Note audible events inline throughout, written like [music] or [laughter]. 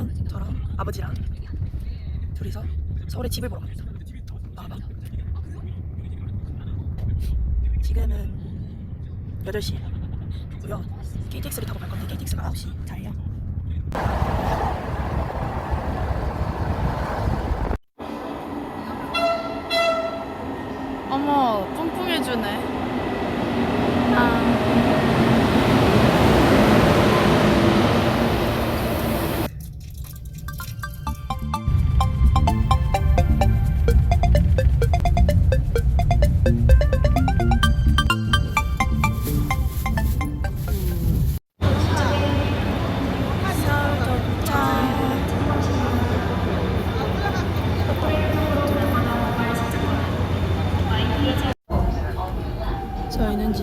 일단 저랑 아버지랑 둘이서 서울에 집을 보러 갑니다. 봐봐. 지금은 8시 고요. KTX를 타고 갈 건데 KTX가 9시 잘요. 어머, 뿡뿡해주네.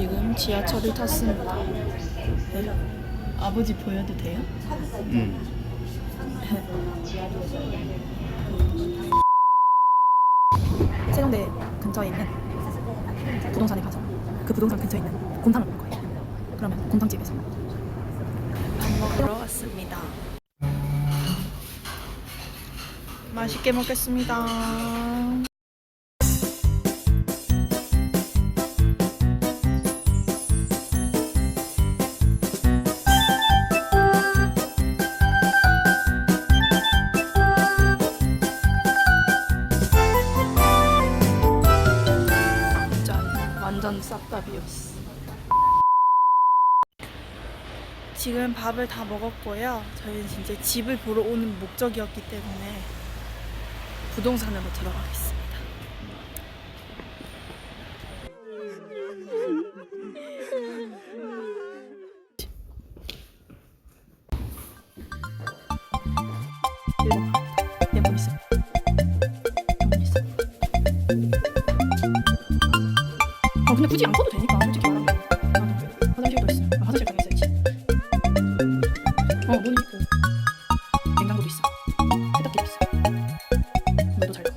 지금 지하철을 탔습니다. 네. 아버지 보여도 돼요? [laughs] 세종대 근처에 있는 부동산에 가서 그 부동산 근처에 있는 곰탕을 먹을 거예요. 그러면 곰탕집에서 밥 먹으러 왔습니다. 맛있게 먹겠습니다. 완전 비었어. 지금 밥을 다 먹었고요. 저희는 이제 집을 보러 오는 목적이었기 때문에 부동산으로 들어가겠습니다. 근데 굳이 안 커도 되니까 솔직히 말하면 나도 화장실도 있어. 아, 화장실 가게 있어야지. 어 문이 있고 냉장고도 있어. 세탁기도 있어. 물도 잘 나와.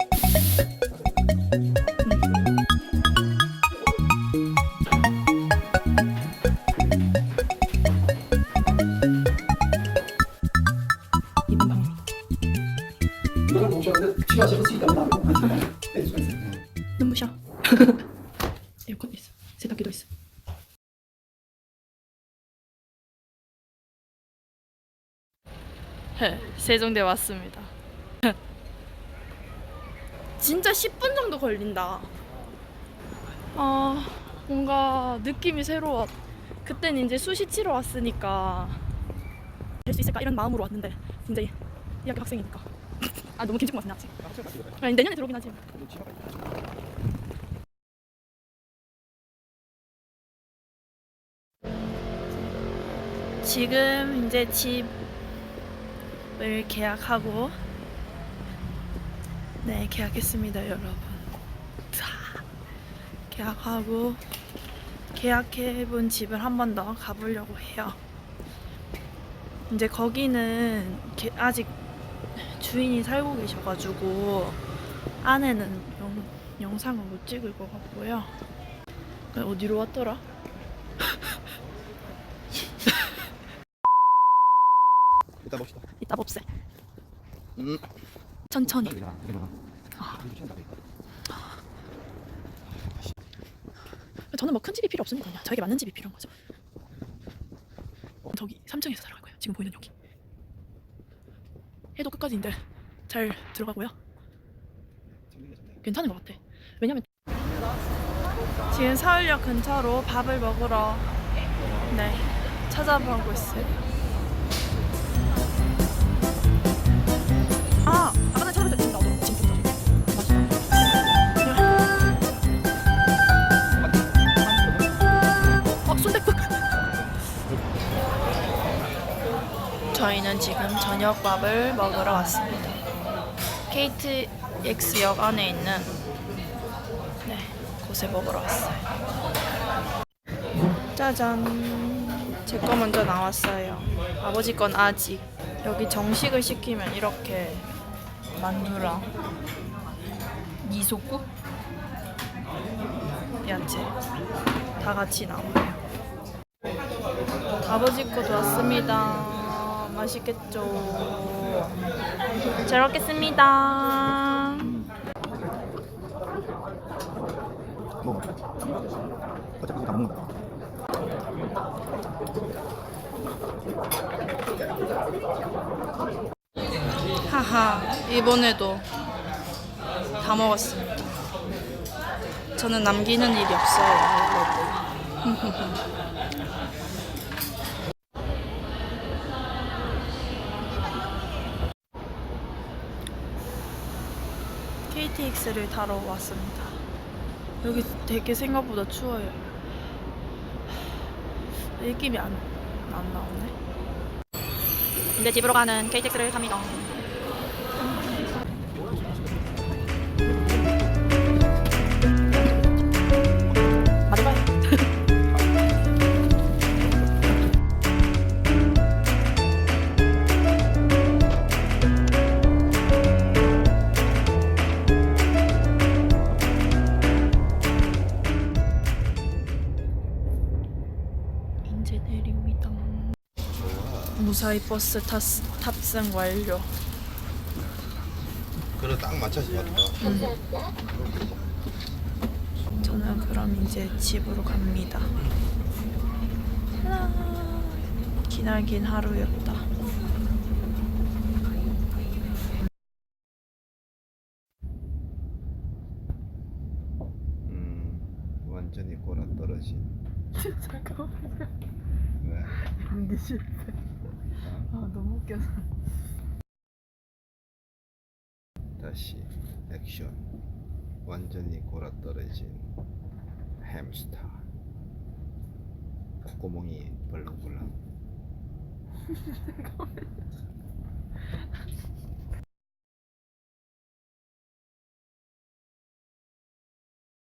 음. 이쁜 방입니다. 이거는 보셨는데 취하셔서 쓰기가 나고 뺄 수가 있어요. 눈부셔. [laughs] 세종대 왔습니다. [laughs] 진짜 10분 정도 걸린다. 아, 뭔가 느낌이 새로워. 그땐 이제 수시 치러 왔으니까 될 수 있을까 이런 마음으로 왔는데 진짜 이 학교 학생이니까 [laughs] 아 너무 김치국 맛이 나지. 아니 내년에 들어오긴 하지. 지금 이제 집 을 계약하고 네 계약했습니다 여러분. 자, 계약하고 계약해본 집을 한 번 더 가보려고 해요. 이제 거기는 게- 아직 주인이 살고 계셔가지고 안에는 영, 영상을 못 찍을 것 같고요. 어디로 왔더라? 이따 봅시다. 이따 봅세. 음. 천천히. 이거. 저는 뭐 큰 집이 필요 없으니까요. 저에게 맞는 집이 필요한 거죠. 저기 3층에서 살아갈 거예요. 지금 보이는 여기. 해도 끝까지인데 잘 들어가고요. 괜찮은 것 같아. 왜냐면 지금 서울역 근처로 밥을 먹으러 네 찾아보고 있어요. 지금 저녁밥을 먹으러 왔습니다. KTX역 안에 있는 네 곳에 먹으러 왔어요. 짜잔 제 거 먼저 나왔어요. 아버지 건 아직 여기 정식을 시키면 이렇게 만두랑 미소국 야채 다 같이 나와요. 아버지 것도 왔습니다. 맛있겠죠. 잘 먹겠습니다. 먹어. 어차피 다 먹는다. 하하, 이번에도 다 먹었습니다. 저는 남기는 일이 없어요, [laughs] 여러분. KTX를 타러 왔습니다. 여기 되게 생각보다 추워요. 느낌이 안, 안 나오네. 이제 집으로 가는 KTX를 탑니다. 이제 내립니다. 무사히 버스 탑, 탑승 완료. 그래 딱 맞춰서 왔다. 저는 그럼 이제 집으로 갑니다. 라, 기나긴 하루였다. 음 완전히 골아 떨어진. 잠깐만요. 왜? 연기 실패. 아 너무 웃겨서. 다시 액션. 완전히 골아 떨어진 햄스터. 콧구멍이 벌렁벌렁. [laughs]